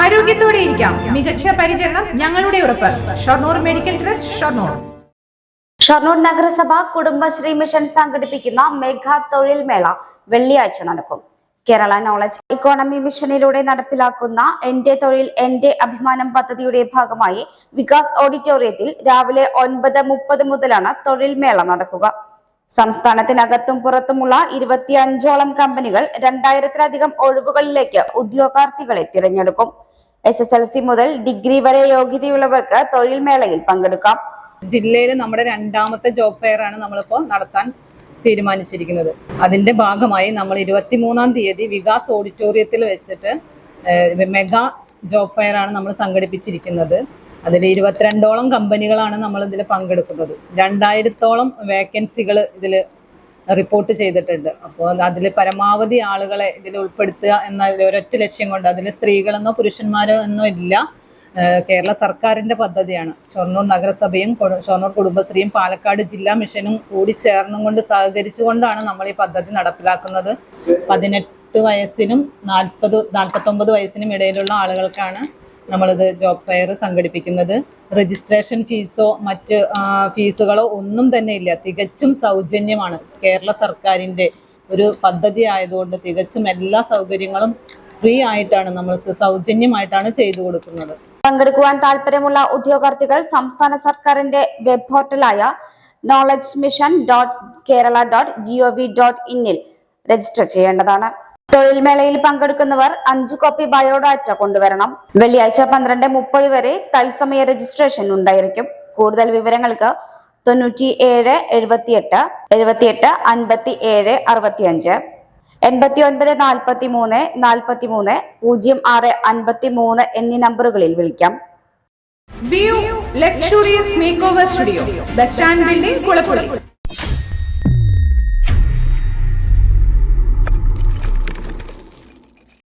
ആരോഗ്യത്തോടെ ഇരിക്കാം. മികച്ച പരിചരണം ഞങ്ങളുടെ ഉറപ്പ്. Shoranur medical trust Shoranur. Shoranur നഗരസഭ കുടുംബശ്രീ മിഷൻ സംഘടിപ്പിക്കുന്ന മെഗാ തൊഴിൽ മേള വെള്ളിയാഴ്ച നടക്കും. കേരള നോളജ് ഇക്കോണമി മിഷനിലൂടെ നടപ്പിലാക്കുന്ന എന്റെ തൊഴിൽ എന്റെ അഭിമാനം പദ്ധതിയുടെ ഭാഗമായി വികാസ് ഓഡിറ്റോറിയത്തിൽ രാവിലെ ഒൻപത് മുപ്പത് മുതലാണ് തൊഴിൽ മേള നടക്കുക. സംസ്ഥാനത്തിനകത്തും പുറത്തുമുള്ള ഇരുപത്തിയഞ്ചോളം കമ്പനികൾ രണ്ടായിരത്തിലധികം ഒഴിവുകളിലേക്ക് ഉദ്യോഗാർത്ഥികളെ തിരഞ്ഞെടുക്കും. എസ് എസ് എൽ സി മുതൽ ഡിഗ്രി വരെ യോഗ്യതയുള്ളവർക്ക് തൊഴിൽ മേളയിൽ പങ്കെടുക്കാം. ജില്ലയിൽ നമ്മുടെ രണ്ടാമത്തെ ജോബ് ഫെയർ ആണ് നമ്മളിപ്പോൾ നടത്താൻ തീരുമാനിച്ചിരിക്കുന്നത്. അതിന്റെ ഭാഗമായി നമ്മൾ ഇരുപത്തി മൂന്നാം തീയതി വികാസ് ഓഡിറ്റോറിയത്തിൽ വെച്ചിട്ട് മെഗാ ജോബ് ഫെയർ ആണ് നമ്മൾ സംഘടിപ്പിച്ചിരിക്കുന്നത്. അതിൽ ഇരുപത്തിരണ്ടോളം കമ്പനികളാണ് നമ്മൾ ഇതിൽ പങ്കെടുക്കുന്നത്. രണ്ടായിരത്തോളം വേക്കൻസികൾ ഇതിൽ റിപ്പോർട്ട് ചെയ്തിട്ടുണ്ട്. അപ്പോൾ അതിൽ പരമാവധി ആളുകളെ ഇതിൽ ഉൾപ്പെടുത്തുക എന്ന ഒരൊറ്റ ലക്ഷ്യം കൊണ്ട് അതിൽ സ്ത്രീകളെന്നോ പുരുഷന്മാരോ എന്നോ ഇല്ല. കേരള സർക്കാരിന്റെ പദ്ധതിയാണ്. ഷൊർണൂർ നഗരസഭയും ഷൊർണൂർ കുടുംബശ്രീയും പാലക്കാട് ജില്ലാ മിഷനും കൂടി ചേർന്നും കൊണ്ട് സഹകരിച്ചുകൊണ്ടാണ് നമ്മൾ ഈ പദ്ധതി നടപ്പിലാക്കുന്നത്. പതിനെട്ട് വയസ്സിനും നാൽപ്പത് നാൽപ്പത്തൊമ്പത് വയസ്സിനും ഇടയിലുള്ള ആളുകൾക്കാണ് നമ്മളിത് ജോബ് ഫെയർ സംഘടിപ്പിക്കുന്നത്. രജിസ്ട്രേഷൻ ഫീസോ മറ്റ് ഫീസുകളോ ഒന്നും തന്നെ ഇല്ല. തികച്ചും സൗജന്യമാണ്. കേരള സർക്കാരിന്റെ ഒരു പദ്ധതി ആയതുകൊണ്ട് തികച്ചും എല്ലാ സൗകര്യങ്ങളും ഫ്രീ ആയിട്ടാണ് നമ്മൾ സൗജന്യമായിട്ടാണ് ചെയ്തു കൊടുക്കുന്നത്. പങ്കെടുക്കുവാൻ താല്പര്യമുള്ള ഉദ്യോഗാർത്ഥികൾ സംസ്ഥാന സർക്കാരിന്റെ web പോർട്ടലായ knowledge mission dot Kerala dot gov dot ഇന്നിൽ register ചെയ്യേണ്ടതാണ്. തൊഴിൽ മേളയിൽ പങ്കെടുക്കുന്നവർ അഞ്ചു കോപ്പി ബയോഡാറ്റ കൊണ്ടുവരണം. വെള്ളിയാഴ്ച പന്ത്രണ്ട് മുപ്പത് വരെ തത്സമയ രജിസ്ട്രേഷൻ ഉണ്ടായിരിക്കും. കൂടുതൽ വിവരങ്ങൾക്ക് തൊണ്ണൂറ്റി ഏഴ് എഴുപത്തിയെട്ട് എഴുപത്തിയെട്ട് അൻപത്തി ഏഴ് അറുപത്തിയഞ്ച്. എൺപത്തി ഒൻപത് നാൽപ്പത്തി മൂന്ന് നാൽപ്പത്തി മൂന്ന് പൂജ്യം ആറ് അൻപത്തി മൂന്ന് എന്നീ നമ്പറുകളിൽ വിളിക്കാം. Bus stand building